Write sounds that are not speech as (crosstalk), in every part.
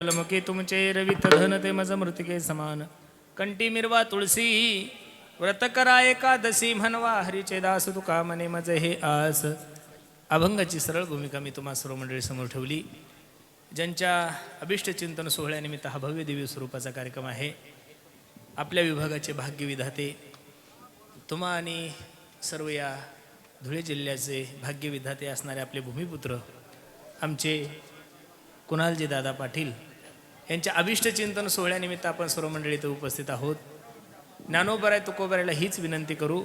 लमके तुमचे रवित धन ते मज मृतिके समान. कंटी मिरवा तुळसी व्रत करा एकादशी म्हणवा हरिचे दास तुका मने मज हे आस. अभंगाची सरळ भूमिका मी तुम्हा सर्व मंडळी समोर ठेवली. ज्यांच्या अभिष्ट चिंतन सोहळ्यानिमित्त हा भव्य दिव्य स्वरूपाचा कार्यक्रम आहे आपल्या विभागाचे भाग्यविधाते तुम्हा आणि सर्व या धुळे जिल्ह्याचे भाग्यविधाते असणारे आपले भूमिपुत्र आमचे कुणालजी दादा पाटील यांच्या अभिष्टचिंतन सोहळ्यानिमित्त आपण सर्व मंडळी इथं उपस्थित आहोत. ज्ञानोबराय तुकोबरायला हीच विनंती करू.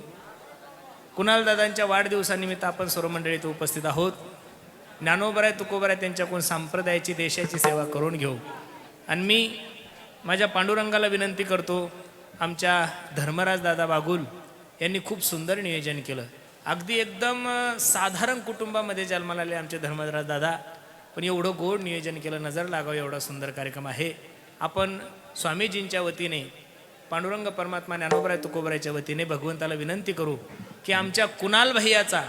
कुणाल दादांच्या वाढदिवसानिमित्त आपण सर्व मंडळी इथं उपस्थित आहोत. ज्ञानोबराय तुकोबराय त्यांच्याकडून संप्रदायाची देशाची सेवा करून घेऊ. आणि मी माझ्या पांडुरंगाला विनंती करतो आमच्या धर्मराज दादा बागुल यांनी खूप सुंदर नियोजन केलं. अगदी एकदम साधारण कुटुंबामध्ये जन्माला आले आमचे धर्मराज दादा. पण एवढं गोड नियोजन केलं नजर लागावं एवढा सुंदर कार्यक्रम आहे. आपण स्वामीजींच्या वतीने पांडुरंग परमात्मा ज्ञानोबराय तुकोबरायच्या वतीने भगवंताला विनंती करू की आमच्या कुणाल भैयाचा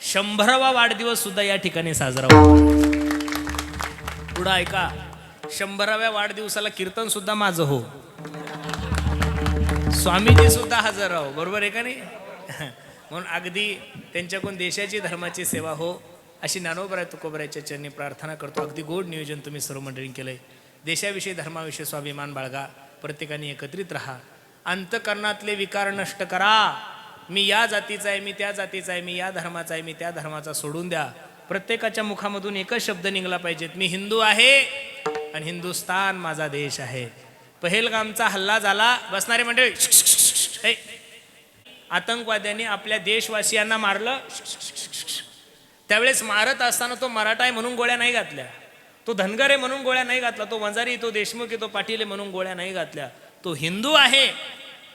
शंभरावा वाढदिवस सुद्धा या ठिकाणी साजरा होतो पुढं ऐका शंभराव्या वाढदिवसाला कीर्तन सुद्धा माझं हो. स्वामीजी सुद्धा हजर राहो बरोबर आहे का नाही? (laughs) म्हणून अगदी त्यांच्याकडून देशाची धर्माची सेवा हो. अशी ज्ञानोबराय तुकोबरायच्या चरणी प्रार्थना करतो. अगदी गोड नियोजन तुम्ही सर्व मंडळी आहे देशाविषयी धर्माविषयी स्वाभिमान बाळगा. प्रत्येकाने एकत्रित राहा. अंतकरणातले विकार नष्ट करा. मी या जातीचा आहे मी त्या जातीचा आहे मी या धर्माचा आहे मी त्या धर्माचा सोडून द्या. प्रत्येकाच्या मुखामधून एकच शब्द निघला पाहिजेत. मी हिंदू आहे आणि हिंदुस्तान माझा देश आहे. पहेलगामचा हल्ला झाला. बसणारे मंडळी आतंकवाद्यांनी आपल्या देशवासियांना मारलं. त्यावेळेस मारत असताना तो मराठा आहे म्हणून गोळ्या नाही घातल्या. तो धनगर आहे म्हणून गोळ्या नाही घातला तो वंजारी तो देशमुख तो पाटील आहे म्हणून गोळ्या नाही घातल्या. तो हिंदू आहे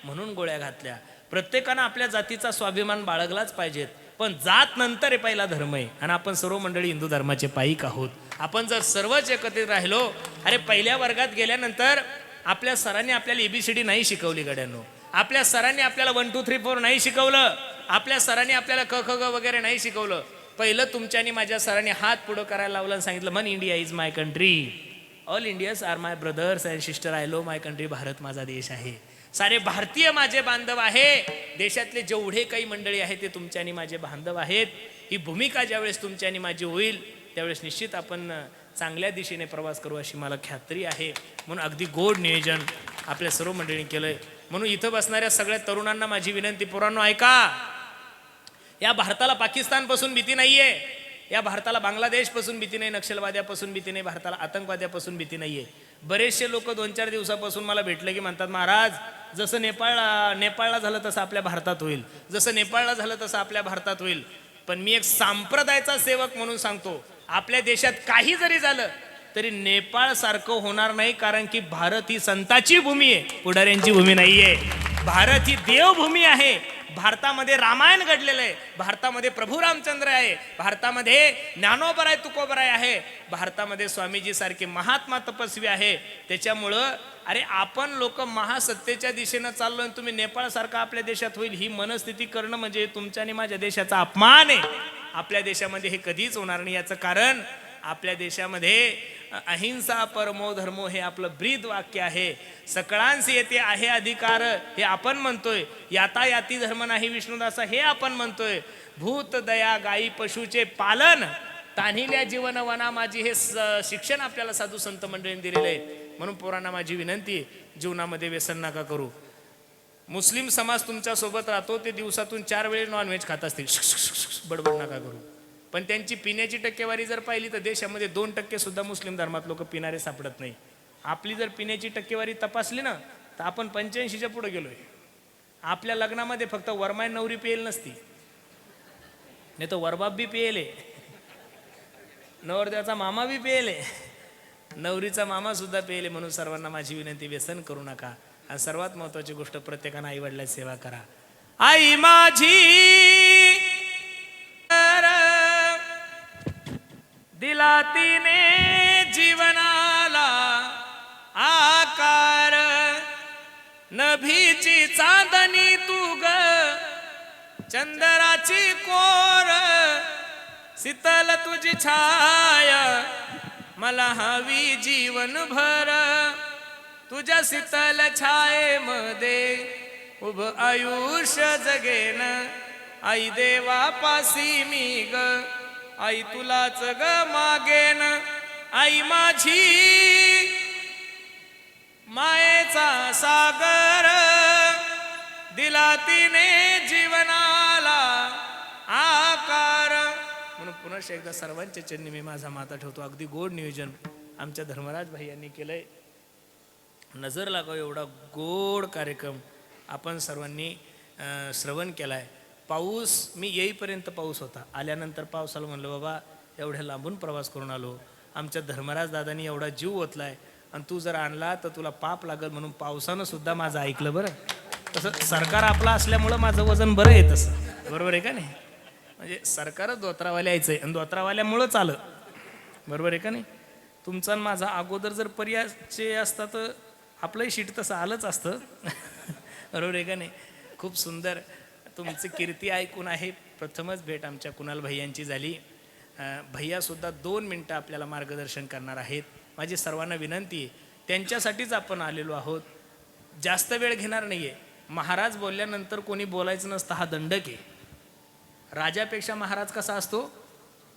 म्हणून गोळ्या घातल्या. प्रत्येकानं आपल्या जातीचा स्वाभिमान बाळगलाच पाहिजेत. पण जात नंतर आहे पहिला धर्म आहे. आणि आपण सर्व मंडळी हिंदू धर्माचे पायिक आहोत. आपण जर सर्वच एकत्रित राहिलो अरे पहिल्या वर्गात गेल्यानंतर आपल्या सरांनी आपल्याला एबीसीडी नाही शिकवली गड्यांनो. आपल्या सरांनी आपल्याला वन टू थ्री फोर नाही शिकवलं. आपल्या सरांनी आपल्याला क ख ग वगैरे नाही शिकवलं. पहिलं तुमच्या आणि माझ्या सरांनी हात पुढं करायला लावला आणि सांगितलं मन India is my country. All Indians are my brothers and sister. I love my country. Bharat माझा देश आहे. सारे भारतीय माझे बांधव आहे. देशातले जेवढे काही मंडळी आहेत ते तुमच्या आणि माझे बांधव आहेत. ही भूमिका ज्यावेळेस तुमच्या आणि माझी होईल त्यावेळेस निश्चित आपण चांगल्या दिशेने प्रवास करू अशी मला खात्री आहे. म्हणून अगदी गोड नियोजन आपल्या सर्व मंडळींनी केलंय. म्हणून इथं बसणाऱ्या सगळ्या तरुणांना माझी विनंती पुरांनो ऐका. या भारताला पाकिस्तानपासून भीती नाही आहे या भारताला बांगलादेशपासून भीती नाही नक्षलवाद्यापासून भीती नाही भारताला आतंकवाद्यापासून भीती नाही आहे बरेचसे लोक दोन चार दिवसापासून मला भेटले की म्हणतात महाराज जसं नेपाळला नेपाळला झालं तसं आपल्या भारतात होईल. जसं नेपाळला झालं तसं आपल्या भारतात होईल. पण मी एक सांप्रदायाचा सेवक म्हणून सांगतो आपल्या देशात काही जरी झालं तरी नेपाळ सारखं होणार नाही कारण की भारत ही संताची भूमी आहे. पुढाऱ्यांची भूमी नाहीये. भारत ही देवभूमी आहे. भारतामध्ये रामायण घडलेलं आहे. भारतामध्ये प्रभू रामचंद्र आहे. भारतामध्ये ज्ञानोबराय तुकोबराय आहे. भारतामध्ये स्वामीजी सारखे महात्मा तपस्वी आहे. त्याच्यामुळं अरे आपण लोक महासत्तेच्या दिशेनं चाललो आणि तुम्ही नेपाळसारखा आपल्या देशात होईल ही मनस्थिती करणं म्हणजे तुमच्या आणि माझ्या देशाचा अपमान आहे. आपल्या देशामध्ये हे कधीच होणार नाही. याचं कारण आपल्या देशामध्ये अहिंसा परमो धर्मो हे आपलं ब्रीद वाक्य आहे. सकळांस येते आहे अधिकार हे आपण म्हणतोय. याता याती धर्म नाही विष्णुदासा हे आपण म्हणतोय. भूत दया गायी पशुचे पालन तान्हिल्या जीवन वना माझी हे स- शिक्षण आपल्याला साधू संत मंडळींनी दिलेलं आहे. म्हणून पोरांना माझी विनंती जीवनामध्ये व्यसन नका करू. मुस्लिम समाज तुमच्यासोबत राहतो ते दिवसातून चार वेळेस नॉनव्हेज खात असतील. (laughs) बडबड नका करू. पण त्यांची पिण्याची टक्केवारी जर पाहिली तर देशामध्ये दोन टक्के सुद्धा मुस्लिम धर्मात लोक पिणारे सापडत नाही. आपली जर पिण्याची टक्केवारी तपासली ना तर आपण पंच्याऐंशीच्या पुढे गेलोय. आपल्या लग्नामध्ये फक्त वरमाय नवरी पियेल नसती. नाही तर वरबाप बी पियेले नवरदेवाचा मामा बी पियेले नवरीचा मामा सुद्धा पियेले म्हणून सर्वांना माझी विनंती व्यसन करू नका. आणि सर्वात महत्वाची गोष्ट प्रत्येकानं आई सेवा करा. आई माझी दिला तिने जीवनाला आकार नभीची चांदणी तू ग चंदराची कोर शीतल तुझी छाया मला हवी जीवन भर तुझ्या शीतल छायेमध्ये उभ आयुष्य जगेन. आई देवा पासी मी ग. आई तुलाच ग मागेन. आई माझी मायेचा सागर. दिला तिने जीवनाला आकार. म्हणून पुनश एकदा सर्वांच्या चरणी मी माझा माता ठेवतो. अगदी गोड नियोजन आमच्या धर्मराज भाई यांनी केलंय. नजर लागाव एवढा गोड कार्यक्रम आपण सर्वांनी श्रवण केलाय. पाऊस मी येईपर्यंत पाऊस होता. आल्यानंतर पावसाला म्हणलं बाबा एवढ्या लांबून प्रवास करून आलो. आमच्या धर्मराज दादानी एवढा जीव ओतलाय. आणि तू जर आणला तर तुला पाप लागल म्हणून पावसानं सुद्धा माझं ऐकलं बरं. तसं सरकार आपलं असल्यामुळं माझं वजन बरं आहे तसं. बरोबर आहे का नाही? म्हणजे सरकारच दोत्रावाल्या यायचं आहे आणि धोत्रावाल्यामुळंच आलं. बरोबर आहे का नाही? तुमचा आणि माझा अगोदर जर पर्यायचे असता तर आपलंही शीट तसं आलंच असतं. (laughs) बरोबर आहे का नाही? खूप सुंदर. तुमची कीर्ती ऐकून आहे. प्रथमच भेट आमच्या कुणाल भैयांची झाली. भैयासुद्धा दोन मिनटं आपल्याला मार्गदर्शन करणार आहेत. माझी सर्वांना विनंती आहे त्यांच्यासाठीच आपण आलेलो आहोत. जास्त वेळ घेणार नाही आहे महाराज बोलल्यानंतर कोणी बोलायचं नसतं हा दंडक आहे. राजापेक्षा महाराज कसा असतो?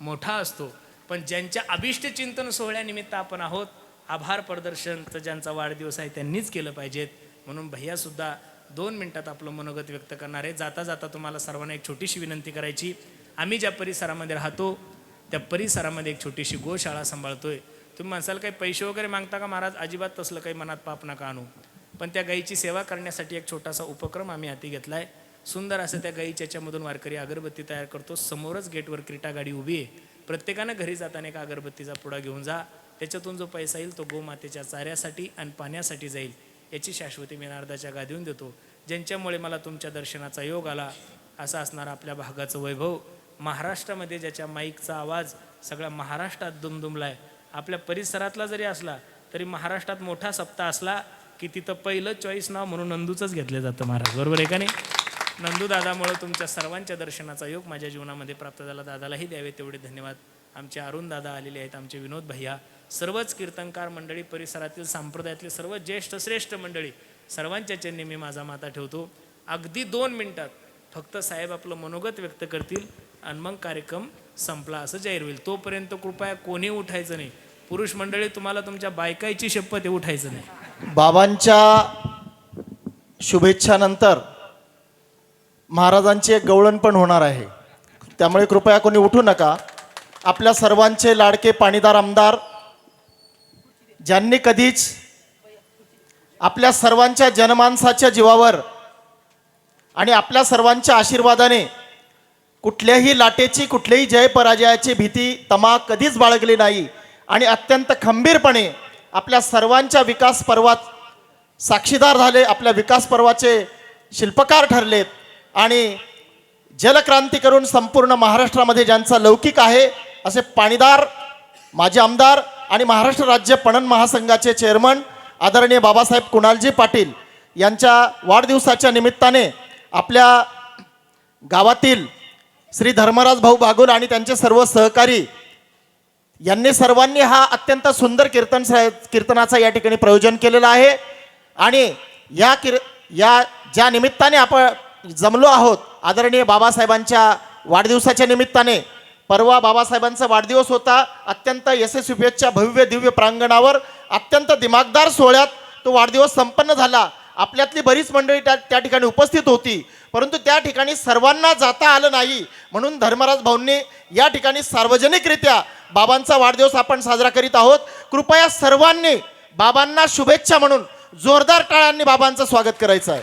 मोठा असतो. पण ज्यांच्या अभिष्ट चिंतन सोहळ्यानिमित्त आपण आहोत आभार प्रदर्शन तर ज्यांचा वाढदिवस आहे त्यांनीच केलं पाहिजेत. म्हणून भैयासुद्धा दोन मिनिटात आपलं मनोगत व्यक्त करणार आहे. जाता जाता तुम्हाला सर्वांना एक छोटीशी विनंती करायची. आम्ही ज्या परिसरामध्ये राहतो त्या परिसरामध्ये एक छोटीशी गोशाळा सांभाळतोय. तुम्ही माणसाला काही पैसे वगैरे मागता का महाराज? अजिबात तसलं काही मनात पाप नका आणू. पण त्या गाईची सेवा करण्यासाठी एक छोटासा उपक्रम आम्ही हाती घेतला आहे सुंदर असं त्या गाईच्यामधून वारकरी अगरबत्ती तयार करतो. समोरच गेटवर क्रीटा गाडी उभी आहे. प्रत्येकानं घरी जाताना एक अगरबत्तीचा पुडा घेऊन जा. त्याच्यातून जो पैसा येईल तो गोमातेच्या चाऱ्यासाठी आणि पाण्यासाठी जाईल. याची शाश्वती मी नारदाच्या गादीहून देतो. ज्यांच्यामुळे मला तुमच्या दर्शनाचा योग आला असा असणारा आपल्या भागाचं वैभव महाराष्ट्रामध्ये ज्याच्या माईकचा आवाज सगळ्या महाराष्ट्रात दुमदुमला आहे आपल्या परिसरातला जरी असला तरी महाराष्ट्रात मोठा सप्ताह असला की तिथं पहिलं चॉईस नाव म्हणून नंदूचंच घेतलं जातं महाराज. बरोबर आहे का नाही? नंदूदादामुळं तुमच्या सर्वांच्या दर्शनाचा योग माझ्या जीवनामध्ये प्राप्त झाला. दादालाही द्यावे तेवढे धन्यवाद. आमचे अरुण दादा आलेले आहेत आमचे विनोद भैया. सर्वच कीर्तनकार मंडळी परिसरातील संप्रदायातले सर्व ज्येष्ठ श्रेष्ठ मंडळी सर्वांच्या चरणी मी माझा माता ठेवतो. अगदी दोन मिनटात फक्त साहेब आपलं मनोगत व्यक्त करतील आणि मग कार्यक्रम संपला असं जाहीर होईल. तोपर्यंत कृपया कोणी उठायचं नाही. पुरुष मंडळी तुम्हाला तुमच्या बायकाईची शपथ आहे उठायचं नाही. बाबांच्या शुभेच्छानंतर महाराजांची एक गवळण पण होणार आहे. त्यामुळे कृपया कोणी उठू नका. आपल्या सर्वांचे लाडके पाणीदार आमदार ज्यांनी कधीच आपल्या सर्वांच्या जनमानसाच्या जीवावर आणि आपल्या सर्वांच्या आशीर्वादाने कुठल्याही लाटेची कुठल्याही जय पराजयाची भीती तमा कधीच बाळगली नाही. आणि अत्यंत खंबीरपणे आपल्या सर्वांच्या विकास पर्वात साक्षीदार झाले आपल्या विकास पर्वाचे शिल्पकार ठरलेत. आणि जलक्रांती करून संपूर्ण महाराष्ट्रामध्ये ज्यांचा लौकिक आहे असे पाणीदार माजी आमदार आणि महाराष्ट्र राज्य पणन महासंघाचे चेअरमन आदरणीय बाबासाहेब कुणालजी पाटील यांच्या वाढदिवसाच्या निमित्ताने आपल्या गावातील श्री धर्मराज भाऊ बागुल आणि त्यांचे सर्व सहकारी यांनी सर्वांनी हा अत्यंत सुंदर कीर्तन कीर्तनाचा या ठिकाणी प्रयोजन केलेलं आहे. आणि या किर या ज्या निमित्ताने आपण जमलो आहोत आदरणीय बाबासाहेबांच्या वाढदिवसाच्या निमित्ताने परवा बाबासाहेबांचा वाढदिवस होता. अत्यंत यशस्वीपेच्या भव्य दिव्य प्रांगणावर. अत्यंत दिमागदार सोहळ्यात तो वाढदिवस संपन्न झाला. आपल्यातली बरीच मंडळी त्या त्या ठिकाणी उपस्थित होती. परंतु त्या ठिकाणी सर्वांना जाता आलं नाही. म्हणून धर्मराज भाऊंनी या ठिकाणी सार्वजनिकरित्या बाबांचा वाढदिवस आपण साजरा करीत आहोत. कृपया सर्वांनी बाबांना शुभेच्छा म्हणून जोरदार टाळ्यांनी बाबांचं स्वागत करायचं आहे.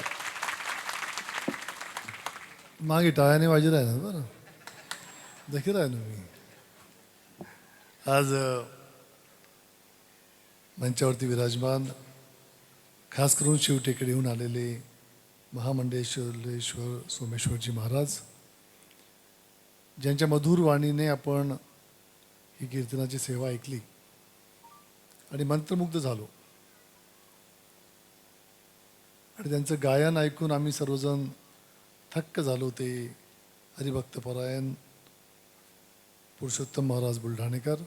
मागे टाळ्याने वाजत आहे ना बरं. देखील आहे ना मी आज मंचावरती विराजमान खास करून शिवटेकडीहून आलेले महामंडेश्वरेश्वर सोमेश्वरजी महाराज ज्यांच्या मधुर वाणीने आपण ही कीर्तनाची सेवा ऐकली आणि मंत्रमुग्ध झालो आणि त्यांचं गायन ऐकून आम्ही सर्वजण थक्क झालो ते हरिभक्तपरायण पुरुषोत्तम महाराज बुलढाणेकर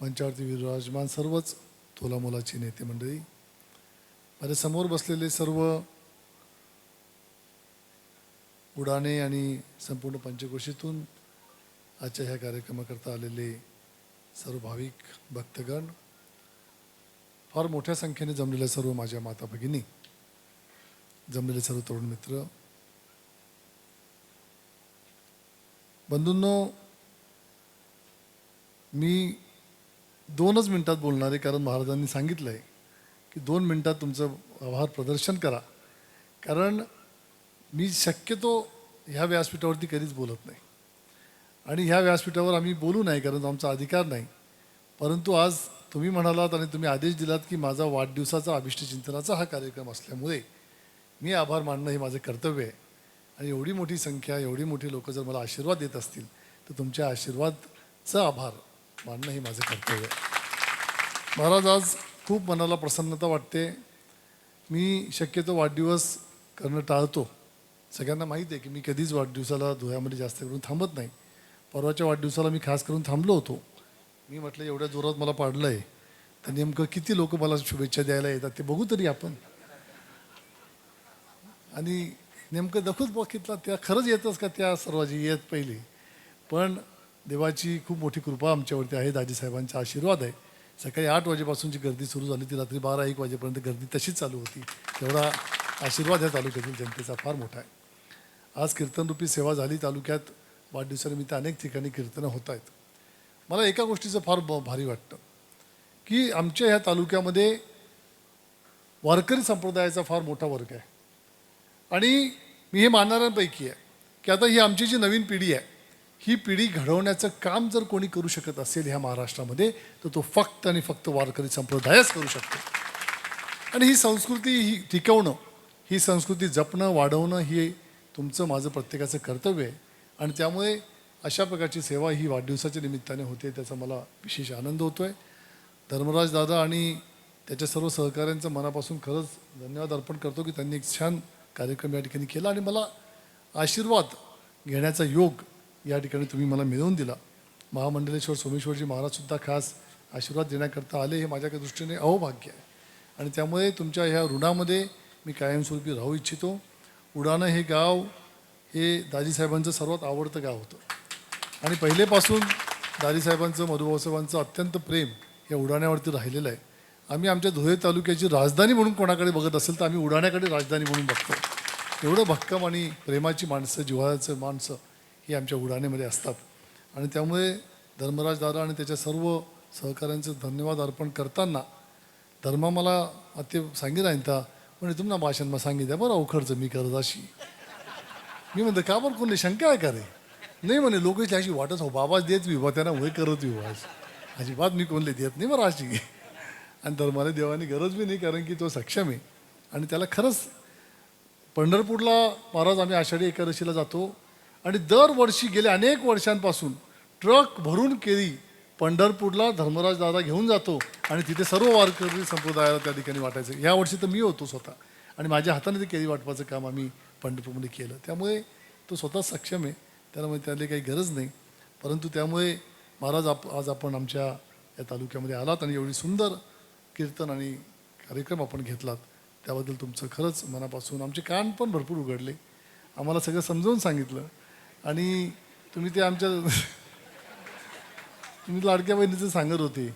मंचावरती विराजमान सर्वच तोलामोलाची नेते मंडळी माझ्यासमोर बसलेले सर्व उडाणे आणि संपूर्ण पंचकोशीतून आजच्या ह्या कार्यक्रमाकरता आलेले सर्व भाविक भक्तगण फार मोठ्या संख्येने जमलेल्या सर्व माझ्या माता भगिनी जमलेले सर्व तरुण मित्र बंधूंनो मी दोनच मिनटात बोलणार आहे कारण महाराजांनी सांगितलं आहे की दोन मिनटात तुमचं आभार प्रदर्शन करा. कारण मी शक्यतो ह्या व्यासपीठावरती कधीच बोलत नाही. आणि ह्या व्यासपीठावर आम्ही बोलू नाही कारण आमचा अधिकार नाही. परंतु आज तुम्ही म्हणालात आणि तुम्ही आदेश दिलात की माझा वाढदिवसाचा अभिष्ट चिंतनाचा हा कार्यक्रम असल्यामुळे मी आभार मानणं हे माझं कर्तव्य आहे. आणि एवढी मोठी संख्या एवढी मोठी लोकं जर मला आशीर्वाद देत असतील तर तुमच्या आशीर्वादचा आभार. मानणं हे माझं कर्तव्य. आहे महाराज आज खूप मनाला प्रसन्नता वाटते. मी शक्यतो वाढदिवस करणं टाळतो. सगळ्यांना माहीत आहे की मी कधीच वाढदिवसाला धुळ्यामध्ये जास्त करून थांबत नाही. परवाच्या वाढदिवसाला मी खास करून थांबलो होतो. मी म्हटलं एवढ्या जोरात मला पाडलं आहे तर नेमकं किती लोक मला शुभेच्छा द्यायला येतात ते बघू तरी आपण. आणि नेमकं दखूच बघितला त्या खरंच येतच का त्या सर्वाची? येत पहिली. पण देवाची खूप मोठी कृपा आमच्यावरती आहे दाजीसाहेबांचा आशीर्वाद आहे. सकाळी आठ वाजेपासून जी गर्दी सुरू झाली ती रात्री बारा एक वाजेपर्यंत गर्दी तशीच चालू होती. तेवढा आशीर्वाद ह्या तालुक्यातील जनतेचा फार मोठा आहे. आज कीर्तनरूपी सेवा झाली तालुक्यात वाढदिवसानिमित्त अनेक ठिकाणी कीर्तनं होत आहेत. मला एका गोष्टीचं फार ब- भारी वाटतं की आमच्या ह्या तालुक्यामध्ये वारकरी संप्रदायाचा फार मोठा वर्ग आहे. आणि मी हे मानणाऱ्यांपैकी आहे की आता ही आमची जी नवीन पिढी आहे ही पिढी घडवण्याचं काम जर कोणी करू शकत असेल ह्या महाराष्ट्रामध्ये तर तो फक्त आणि फक्त वारकरी संप्रदायच करू शकतो. आणि ही संस्कृती ही टिकवणं ही संस्कृती जपणं वाढवणं ही तुमचं माझं प्रत्येकाचं कर्तव्य आहे. आणि त्यामुळे अशा प्रकारची सेवा ही वाढदिवसाच्या निमित्ताने होते त्याचा मला विशेष आनंद होतो आहे धर्मराज दादा आणि त्याच्या सर्व सहकाऱ्यांचं मनापासून खरंच धन्यवाद अर्पण करतो की त्यांनी एक छान कार्यक्रम या ठिकाणी केला. आणि मला आशीर्वाद घेण्याचा योग या ठिकाणी तुम्ही मला मिळवून दिला. महामंडलेश्वर सोमेश्वरजी महाराजसुद्धा खास आशीर्वाद देण्याकरता आले हे माझ्या दृष्टीने अहोभाग्य आहे. आणि त्यामुळे तुमच्या ह्या ऋणामध्ये मी कायमस्वरूपी राहू इच्छितो. उडाणं हे गाव हे दाजीसाहेबांचं सर्वात आवडतं गाव होतं. आणि पहिलेपासून दाजीसाहेबांचं मधुभाऊसाहेबांचं अत्यंत प्रेम या उडाण्यावरती राहिलेलं आहे. आम्ही आमच्या धुळे तालुक्याची राजधानी म्हणून कोणाकडे बघत असेल तर आम्ही उडाण्याकडे राजधानी म्हणून बघतो. एवढं भक्कम आणि प्रेमाची माणसं जिव्हाळ्याचं माणसं हे आमच्या उडाण्यामध्ये असतात. आणि त्यामुळे धर्मराज दादा आणि त्याच्या सर्व सहकाऱ्यांचं धन्यवाद अर्पण करताना धर्मा मला अति सांगितलं आहे ता तुम्हाला भाषण मग सांगितलं बरं अवखडचं मी करत अशी. मी म्हणतो का बरं कोणी शंका आहे का रे? नाही म्हणे लोक अशी वाटत हो बाबाच देत विवा त्यांना वय करत विवा अजिबात मी कोणले देत नाही बरं अशी. आणि धर्माला देवानी गरज बी नाही कारण की तो सक्षम आहे. आणि त्याला खरंच पंढरपूरला महाराज आम्ही आषाढी एकादशीला जातो. आणि दरवर्षी गेल्या अनेक वर्षांपासून ट्रक भरून केळी पंढरपूरला धर्मराज दादा घेऊन जातो आणि तिथे सर्व वारकरी संप्रदायाला त्या ठिकाणी वाटायचं. या वर्षी तर मी होतो स्वतः. आणि माझ्या हाताने ते केळी वाटपाचं काम आम्ही पंढरपूरमध्ये केलं. त्यामुळे तो स्वतः सक्षम आहे. त्यामुळे म्हणजे त्याला काही गरज नाही. परंतु त्यामुळे महाराज आप आज आपण आमच्या या तालुक्यामध्ये आलात आणि एवढी सुंदर कीर्तन आणि कार्यक्रम आपण घेतलात. त्याबद्दल तुमचं खरंच मनापासून आमचे कान पण भरपूर उघडले. आम्हाला सगळं समजावून सांगितलं. आणि तुम्ही ते आमच्या (laughs) तुम्ही लाडक्या बहिणीचं सांगत होते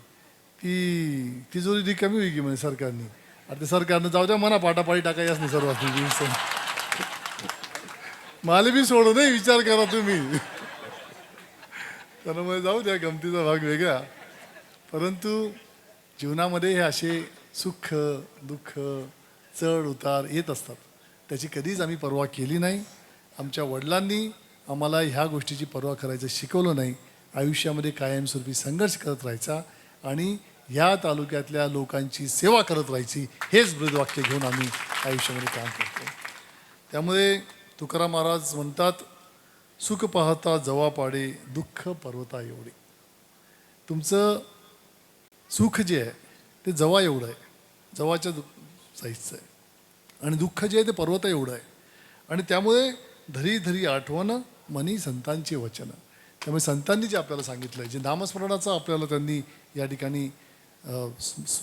की तिजोरी रिकामी होई की म्हणे सरकारने. आता ते सरकारनं जाऊ द्या मना पाटापाटी टाकायच नाही सर्व मला बी सोडू नाही विचार करा तुम्ही. त्यामुळे जाऊ द्या गमतीचा भाग वेगळा. परंतु जीवनामध्ये हे असे सुख दुःख चढ उतार येत असतात. त्याची कधीच आम्ही पर्वा केली नाही. आमच्या वडिलांनी आम्हाला ह्या गोष्टीची पर्वा करायचं शिकवलं नाही. आयुष्यामध्ये कायमस्वरूपी संघर्ष करत राहायचा आणि ह्या तालुक्यातल्या लोकांची सेवा करत राहायची हेच ब्रदवाक्य घेऊन आम्ही आयुष्यामध्ये काम करतो त्यामुळे तुकाराम महाराज म्हणतात सुख पाहता जवा पाडे दुःख पर्वता एवढे. तुमचं सुख जे आहे ते जवा एवढं आहे. जवाच्या दु साईजचं आहे. आणि दुःख जे आहे ते पर्वता एवढं आहे. आणि त्यामुळे धरी धरी आठवण मनी संतांची वचनं. त्यामुळे संतांनी जे आपल्याला सांगितलं आहे जे नामस्मरणाचं आपल्याला त्यांनी या ठिकाणी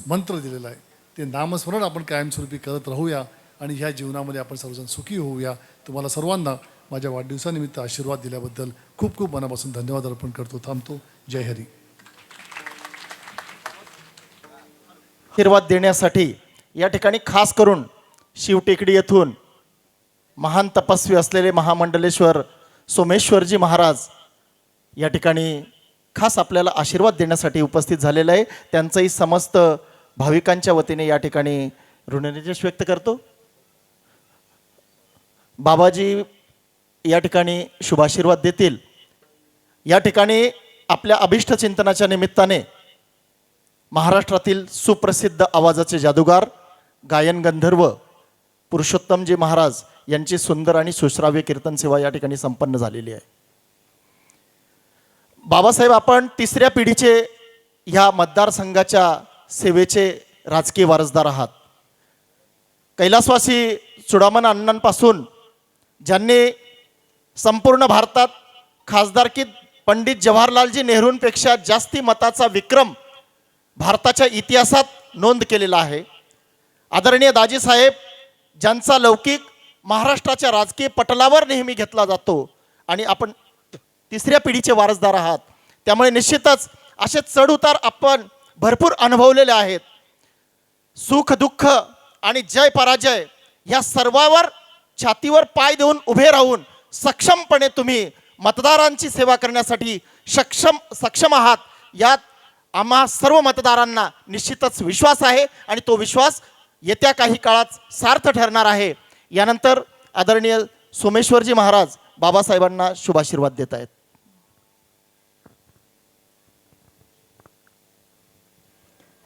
मंत्र दिलेला आहे ते नामस्मरण आपण कायमस्वरूपी करत राहूया आणि ह्या जीवनामध्ये आपण सर्वजण सुखी होऊया. तुम्हाला सर्वांना माझ्या वाढदिवसानिमित्त आशीर्वाद दिल्याबद्दल खूप खूप मनापासून धन्यवाद अर्पण करतो थांबतो. जय हरी. आशीर्वाद देण्यासाठी या ठिकाणी खास करून शिवटेकडी येथून महान तपस्वी असलेले महामंडलेश्वर सोमेश्वरजी महाराज या ठिकाणी खास आपल्याला आशीर्वाद देण्यासाठी उपस्थित झालेलं आहे. त्यांचंही समस्त भाविकांच्या वतीने या ठिकाणी ऋणनिर्देश व्यक्त करतो. बाबाजी या ठिकाणी शुभाशीर्वाद देतील. या ठिकाणी आपल्या अभिष्ट चिंतनाच्या निमित्ताने महाराष्ट्रातील सुप्रसिद्ध आवाजाचे जादूगार गायन गंधर्व पुरुषोत्तमजी महाराज यांची सुंदर आणि सुश्राव्य कीर्तन सेवा या ठिकाणी संपन्न झालेली आहे. बाबासाहेब आपण तिसऱ्या पिढीचे ह्या मतदारसंघाच्या सेवेचे राजकीय वारसदार आहात. कैलासवासी चुडामन अण्णांपासून ज्यांनी संपूर्ण भारतात खासदारकीत पंडित जवाहरलालजी नेहरूंपेक्षा जास्ती मताचा विक्रम भारताच्या इतिहासात नोंद केलेला आहे. आदरणीय दाजीसाहेब ज्यांचा लौकिक महाराष्ट्राच्या राजकीय पटलावर नेहमी घेतला जातो आणि आपण तिसऱ्या पिढीचे वारसदार आहात. त्यामुळे निश्चितच असे चढउतार आपण भरपूर अनुभवलेले आहेत. सुख दुःख आणि जय पराजय ह्या सर्वावर छातीवर पाय देऊन उभे राहून सक्षमपणे तुम्ही मतदारांची सेवा करण्यासाठी सक्षम सक्षम आहात. यात आम्हा सर्व मतदारांना निश्चितच विश्वास आहे आणि तो विश्वास येत्या काही काळात सार्थ ठरणार आहे. यानंतर आदरणीय सोमेश्वरजी महाराज बाबासाहेबांना शुभाशीर्वाद देत आहेत.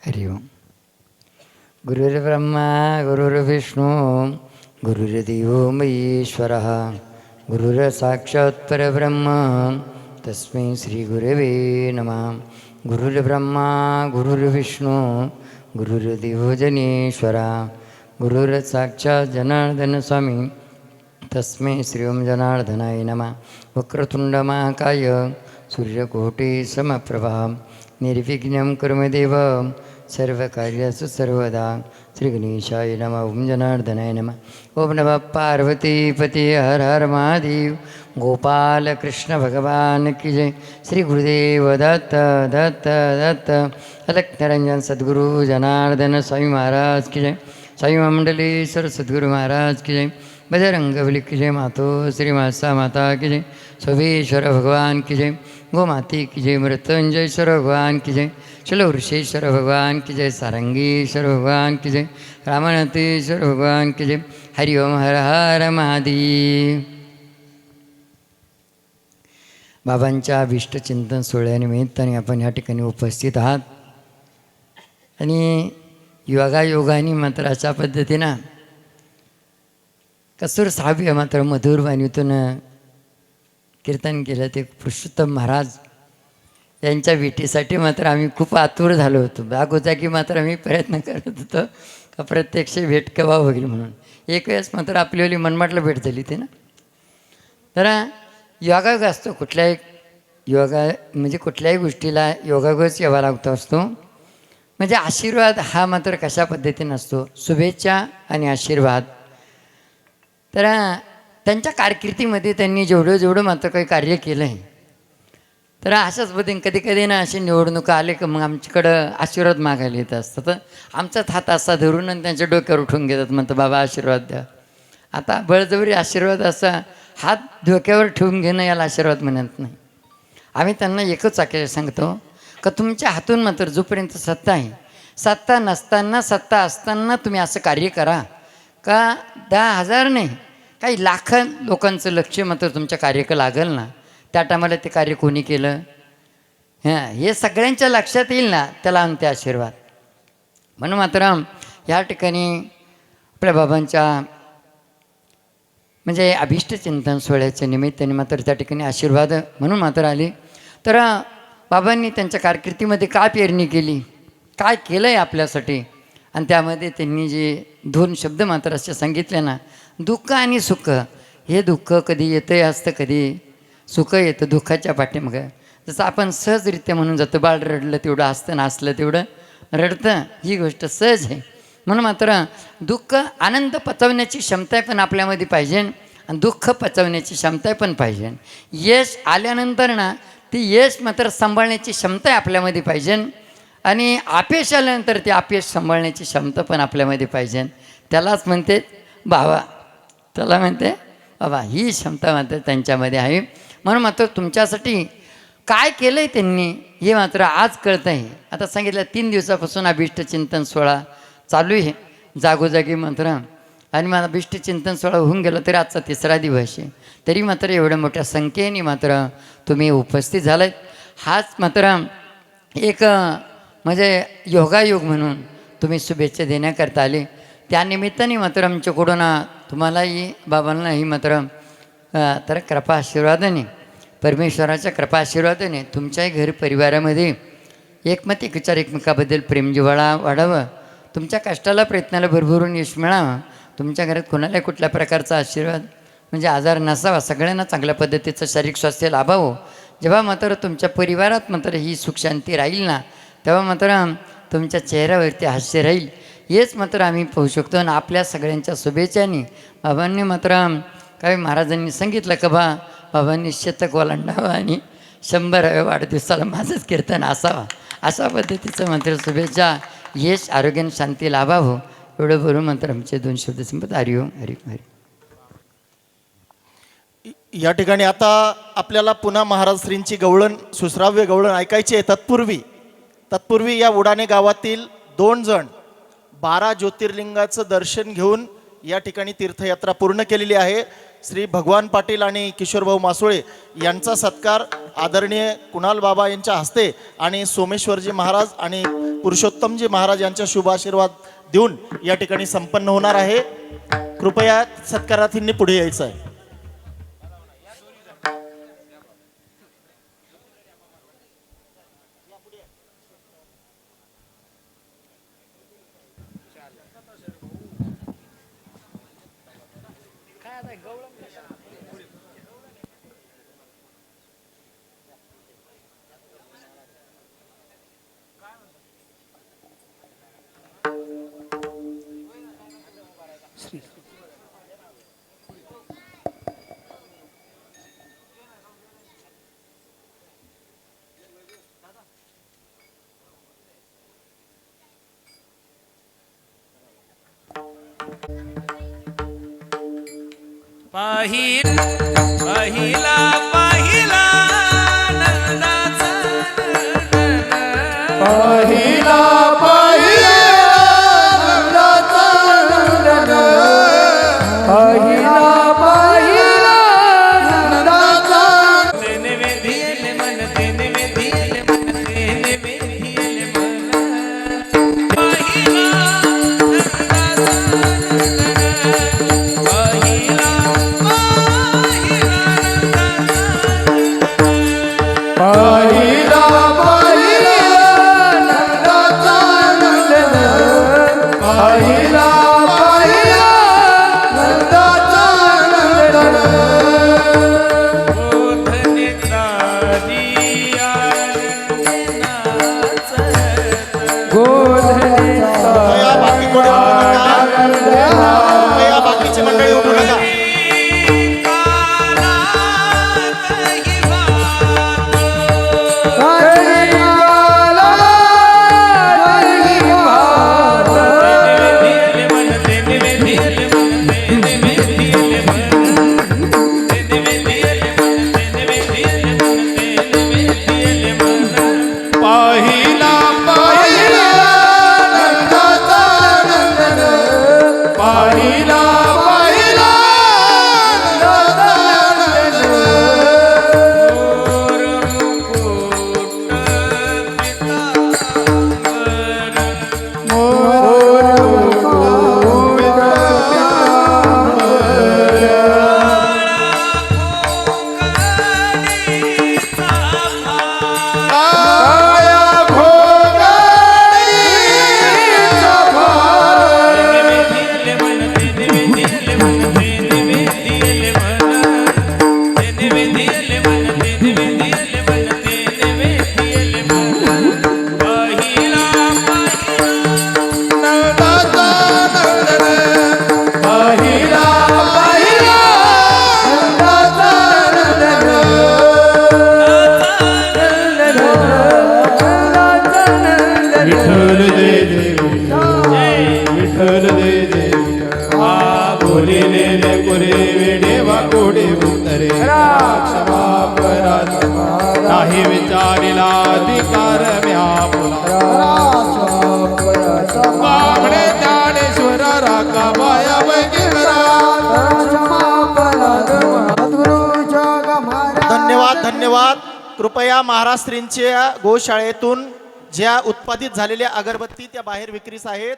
हरि ओम. गुरुर्ब्रह्मा गुरुर्विष्णू गुरुर्देवो महेश्वरः. गुरुर्साक्षात् परब्रह्म तस्मै श्रीगुरवे नमः. गुरुर्ब्रह्मा गुरुर्विष्णू गुरुर्दिभोजनेश्वरा जनेश्वरा गुरुर्साक्षात् जनार्दन स्वामी तस्मै श्री ओं जनार्दनाय नमः। वक्रतुण्डमहाकाय सूर्यकोटि समप्रभा निर्विघ्नं कुर्मदेव सर्वकार्यसु सर्वदा श्रीगणेशाय नमः। ओं जनार्दनाय नमः। ओम नमः पार्वतीपती हर हर महादेव। गोपाल कृष्ण भगवान की जय श्री गुरुदेव दत्त दत्त दत्त अलक सद्गुरु जनार्दन स्वामी महाराज की जय स्वामी मंडलेश्वर सद्गुरु महाराज की जय बजरंग बली की जय मातो श्री मासा माता की जय सोमेश्वर भगवान की जय गोमाती की जय मृत्युंजयेश्वर भगवान की जय चलो ऋषेश्वर भगवान की जय सारंगेश्वर भगवान की जय रामनाथेश्वर भगवान की जय हरि ओम हर हर महादेव बाबांच्या अभिष्टचिंतन सोहळ्यानिमित्ताने आपण या ठिकाणी उपस्थित आहात. आणि योगायोगाने मात्र अशा पद्धतीनं कसूर साहेब मात्र मधुर वाणीतून कीर्तन केलं. ते पुरुषोत्तम महाराज यांच्या भेटीसाठी मात्र आम्ही खूप आतुर झालो होतो. जागोजागी मात्र आम्ही प्रयत्न करत होतो का प्रत्यक्ष भेट केव्हा होईल म्हणून. एक वेळेस मात्र आपलीवाली मनमाटला भेट झाली ते ना. तर योगायोग असतो कुठल्याही योगा म्हणजे कुठल्याही गोष्टीला योगायोगच यावा लागतो असतो. म्हणजे आशीर्वाद हा मात्र कशा पद्धतीने असतो? शुभेच्छा आणि आशीर्वाद. तर त्यांच्या कारकिर्दीमध्ये त्यांनी जेवढं जेवढं मात्र काही कार्य केलं आहे तर अशाच पद्धतीने कधी कधी ना अशी निवडणुका आले का मग आमच्याकडं आशीर्वाद मागायला येत असतं तर आमचाच हात असा धरून आणि त्यांच्या डोक्यावर उठून घेतात म्हणतं बाबा आशीर्वाद द्या. आता बळजबरी आशीर्वाद असा हात डोक्यावर ठेवून घेणं याला आशीर्वाद म्हणत नाही. आम्ही त्यांना एकच वाक्य सांगतो का तुमच्या हातून मात्र जोपर्यंत सत्ता आहे सत्ता नसताना सत्ता असताना तुम्ही असं कार्य करा. का दहा हजार नाही काही लाख लोकांचं लक्ष मात्र तुमच्या कार्यक लागेल ना त्या टायमाला ते कार्य कोणी केलं? हां हे सगळ्यांच्या लक्षात येईल ना त्याला अंत्य आशीर्वाद. म्हणून मात्र या ठिकाणी आपल्या बाबांच्या म्हणजे अभिष्टचिंतन सोहळ्याच्या निमित्ताने मात्र त्या ठिकाणी आशीर्वाद म्हणून मात्र आले. तर बाबांनी त्यांच्या कारकिर्दीमध्ये काय पेरणी केली? काय केलं आहे आपल्यासाठी? आणि त्यामध्ये त्यांनी जे दोन शब्द मात्र असे सांगितले ना दुःख आणि सुख हे दुःख कधी येतंय असतं कधी सुख येतं दुःखाच्या पाठीमागं. जसं आपण सहजरित्या म्हणून जातो बाळ रडलं तेवढं असतं नाचलं तेवढं रडतं ही गोष्ट सहज आहे. म्हणून मात्र दुःख आनंद पचवण्याची क्षमता पण आपल्यामध्ये पाहिजे आणि दुःख पचवण्याची क्षमता पण पाहिजे. यश आल्यानंतर ना ती यश मात्र सांभाळण्याची क्षमता आपल्यामध्ये पाहिजे आणि अपयश आल्यानंतर ती अपयश सांभाळण्याची क्षमता पण आपल्यामध्ये पाहिजे. त्यालाच म्हणते बाबा त्याला म्हणते बाबा ही क्षमता मात्र त्यांच्यामध्ये आहे. म्हणून मात्र तुमच्यासाठी काय केलं आहे त्यांनी हे मात्र आज कळतं आहे आता सांगितलं तीन दिवसापासून अभिष्ट चिंतन सोहळा चालू आहे. जागोजागी मात्र. आणि मला बिष्ट चिंतन सोहळा होऊन गेला तरी आजचा तिसरा दिवस आहे. तरी मात्र एवढ्या मोठ्या संख्येने मात्र तुम्ही उपस्थित झालात हाच मात्र एक म्हणजे योगायोग म्हणून तुम्ही शुभेच्छा देण्याकरता आले. त्यानिमित्ताने मात्र आमच्याकडून तुम्हालाही बाबांनाही मात्र तर कृपा आशीर्वादाने परमेश्वराच्या कृपा आशीर्वादाने तुमच्याही घर परिवारामध्ये एकमत विचार एकमेकाबद्दल प्रेमजिवाळा वाढावं. तुमच्या कष्टाला प्रयत्नाला भरभरून यश मिळावं. तुमच्या घरात कोणालाही कुठल्या प्रकारचा आशीर्वाद म्हणजे आजार नसावा सगळ्यांना चांगल्या पद्धतीचं शारीरिक स्वास्थ्य लाभावं. जेव्हा मात्र तुमच्या परिवारात मात्र ही सुखशांती राहील ना तेव्हा मात्र तुमच्या चेहऱ्यावरती हास्य राहील. हेच मात्र आम्ही पाहू शकतो आणि आपल्या सगळ्यांच्या शुभेच्छांनी बाबांनी मात्र काही महाराजांनी सांगितलं का बा बाबांनी शतक ओलांडावं आणि शंभराव्या वाढदिवसाला माझंच कीर्तन असावा. अशा पद्धतीचं मात्र शुभेच्छा यश आरोग्य आणि शांती लाभावं. एवढं बरोबर मात्र आमचे दोन शब्द संपत. हरिओ हरि हरि या ठिकाणी आता आपल्याला पुन्हा महाराज श्रींची गवळण सुश्राव्य गवळण ऐकायची आहे. तत्पूर्वी तत्पूर्वी या उडाणे गावातील दोन जण बारा ज्योतिर्लिंगाचं दर्शन घेऊन या ठिकाणी तीर्थयात्रा पूर्ण केलेली आहे. श्री भगवान पाटील आणि किशोरभाऊ मासुळे यांचा सत्कार आदरणीय कुणाल बाबा यांच्या हस्ते आणि सोमेश्वरजी महाराज आणि पुरुषोत्तमजी महाराज यांच्या शुभ आशीर्वाद देऊन या ठिकाणी संपन्न होणार आहे. कृपया सत्कारार्थींनी पुढे यायचं आहे. पहिला 拜。कृपया महाराष्ट्रींच्या गोशाळेतून ज्या उत्पादित झालेल्या अगरबत्ती त्या बाहेर विक्रीस आहेत.